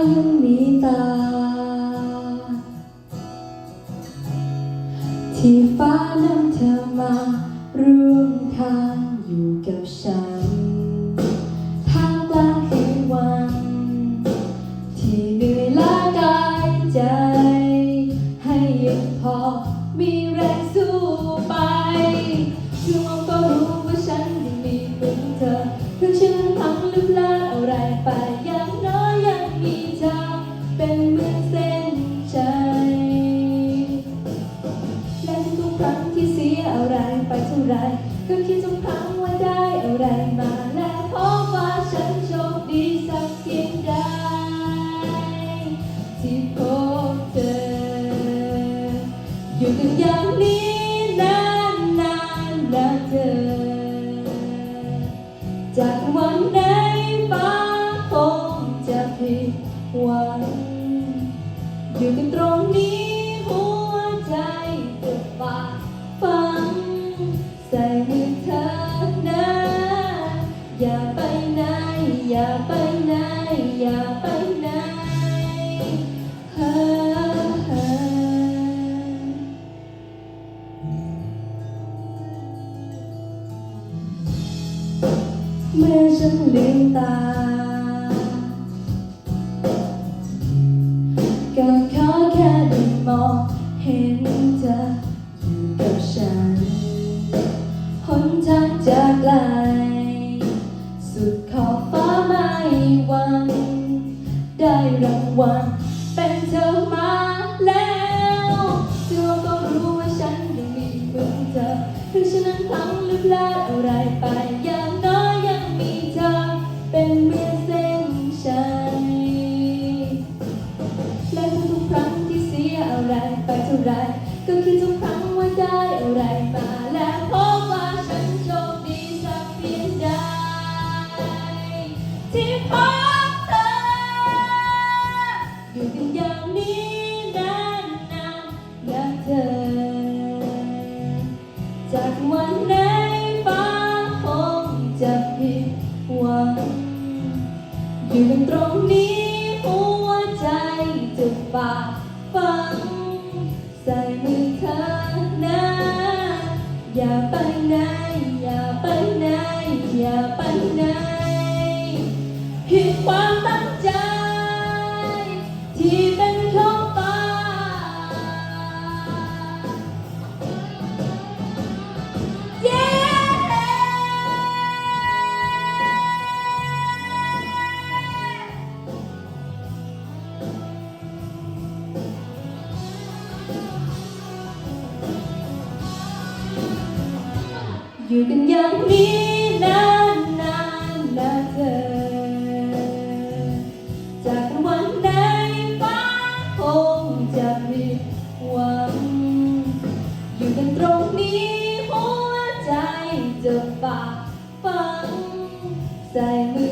ยังมีตา ที่ฟ้านำเธอมาร่วมทางอยู่กับฉันท่ามกลางคืนวัน ที่เหนื่อยล้ากายใจ ให้ยังพอมีแรงสู้ไปช่วงก็รู้ว่าฉันยังมีเหมือนเธอถึงฉันพังลืมลาอะไรไปยัง ก็คิดทุกครั้งว่าได้อะไรมาและพบว่าฉันโชคดีสักเพียงใดที่พบเธอ อยู่กันอย่างนี้นานนานๆนะเธอ จากวันไหนฟ้าคงจะผิดหวัง อย่าไปไหน อย่าไปไหนเฮ้อเมื่อฉันลืมตา ก็ขอแค่ได้มองเห็นเธออยู่กับฉันหนทางจะไกล ได้รางวัลเป็นเธอมาแล้วเธอก็รู้ว่าฉันยังมีเหมือนเธอถึงฉันนั้นพลังลืมลาอะไรไปอย่างน้อยยังมีเธอเป็นเหมือนเส้นชัยและทุกๆครั้งที่เสียอะไรไปเท่าไรก็คิดทุกครั้งว่าได้อะไร ผิดหวังอยู่กันตรงนี้หัวใจจะฝากฟัง ใส่มือเธอนะอย่าไปไหนอย่าไปไหนอย่าไปไหน อยู่กันอย่างนี้นานนานนะเธอ จากวันไหนฟ้าคงจะมีหวัง อยู่กันตรงนี้หัวใจจะฝากฟังใส่มือ